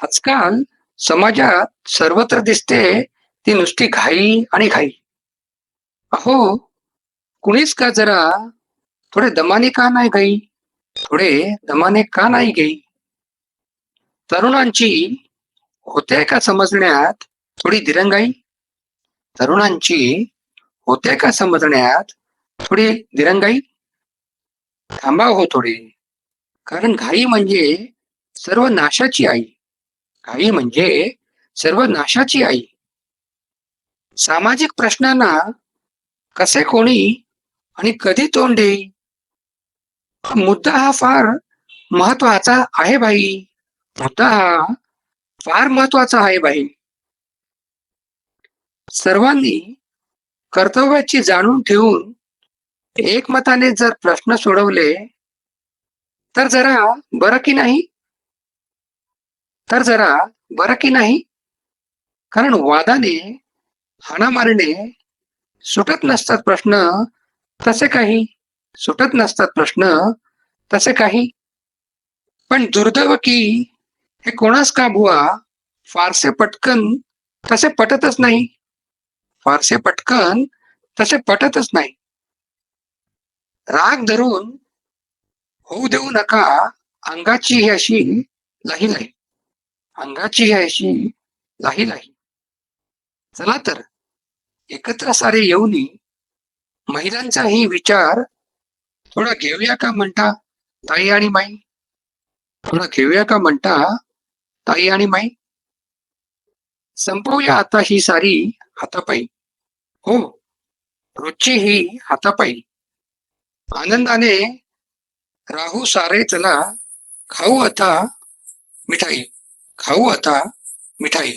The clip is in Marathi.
आजकाल समाजात सर्वत्र दिसते ती नुसती घाई आणि घाई. अहो कुणीच का जरा थोडे दमाने का नाही घाई? थोडे दमाने का नाही गई तरुणांची होते का समजण्यात थोडी दिरंगाई? तरुणांची होते का समजण्यात थोडी दिरंगाई? थांबा हो थोडे. कारण घाई म्हणजे सर्व नाशाची आई. काळी म्हणजे सर्व नाशाची आई. सामाजिक प्रश्नांना कसे कोणी आणि कधी तोंड देई? मुद्दा हा फार महत्त्वाचा आहे बाई. मुद्दा हा फार महत्त्वाचा आहे बाई. सर्वांनी कर्तव्याची जाणून ठेवून एकमताने जर प्रश्न सोडवले तर जरा बरं की नाही? तर जरा बरं की नाही? कारण वादाने हाणा मारणे सुटत नसतात प्रश्न तसे काही. सुटत नसतात प्रश्न तसे काही. पण दुर्दैव की हे कोणास का बुवा? फारसे पटकन तसे पटतच नाही. फारसे पटकन तसे पटतच नाही. राग धरून होऊ देऊ नका अंगाची ही अशी लही लही अंगाची ही अशी लाही लाही. चला तर एकत्र सारे येऊनी महिलांचाही विचार थोडा घेऊया का म्हणता ताई आणि माई? थोडा घेऊया का म्हणता ताई आणि माई? संपवूया आता ही सारी हातापायी हो रोजची ही हातापायी आनंदाने राहू सारे चला खाऊ आता मिठाई. खाऊ आता मिठाई